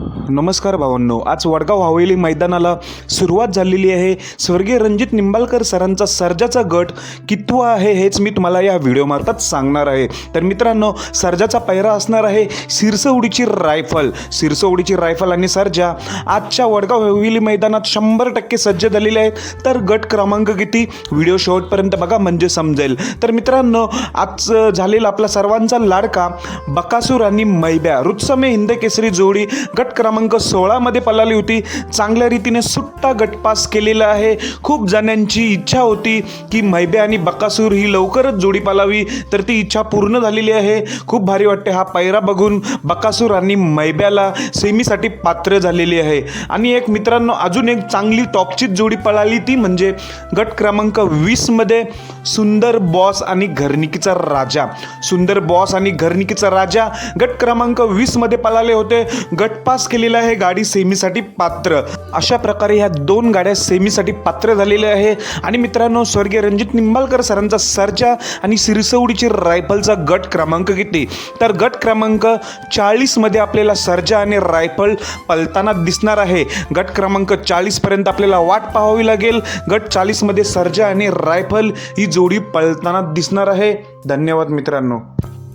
नमस्कार भावांनो आज वडगाव हवेली मैदानाला सुरुवात झालेली आहे. स्वर्गीय रणजित निंबाळकर सरांचा सर्जाचा गट कितवा आहे हेच मी तुम्हाला या व्हिडिओमार्फत सांगणार आहे. तर मित्रांनो सर्जाचा पैरा असणार आहे शिरसवडीची रायफल. सिरसवडीची रायफल आणि सर्जा आजच्या वडगाव हवेली मैदानात शंभर टक्के सज्ज झालेले आहेत. तर गट क्रमांक किती? व्हिडिओ शेवटपर्यंत बघा म्हणजे समजेल. तर मित्रांनो आज झालेला आपला सर्वांचा लाडका बकासूर आणि मैब्या रुत्समे हिंद केसरी जोडी गट क्रमांक सोळामध्ये पळाली होती. चांगल्या रीतीने सुट्टा गटपास केलेला आहे. खूप जणांची इच्छा होती की मैबे आणि बकासूर ही लवकरच जोडी पालावी तर ती इच्छा पूर्ण झालेली आहे. खूप भारी वाटते हा पैरा बघून बकासूर आणि मैब्याला सेमीसाठी पात्र झालेली आहे. आणि एक मित्रांनो अजून एक चांगली टॉपचीच जोडी पळाली ती म्हणजे गट क्रमांक वीसमध्ये सुंदर बॉस आणि घरनिकीचा राजा. सुंदर बॉस आणि घरनिकीचा राजा गट क्रमांक वीसमध्ये पळाले होते. पास केलेला आहे गाडी सेमीसाठी पात्र. अशा प्रकारे ह्या दोन गाड्या सेमीसाठी पात्र झालेल्या आहे. आणि मित्रांनो स्वर्गीय रणजित निंबाळकर सरांचा सर्जा आणि सिरसवडीची रायफलचा गट क्रमांक किती तर गट क्रमांक चाळीसमध्ये आपल्याला सरजा आणि रायफल पलताना दिसणार आहे. गट क्रमांक चाळीसपर्यंत आपल्याला वाट पाहावी लागेल. गट चाळीसमध्ये सरजा आणि रायफल ही जोडी पळताना दिसणार आहे. धन्यवाद मित्रांनो.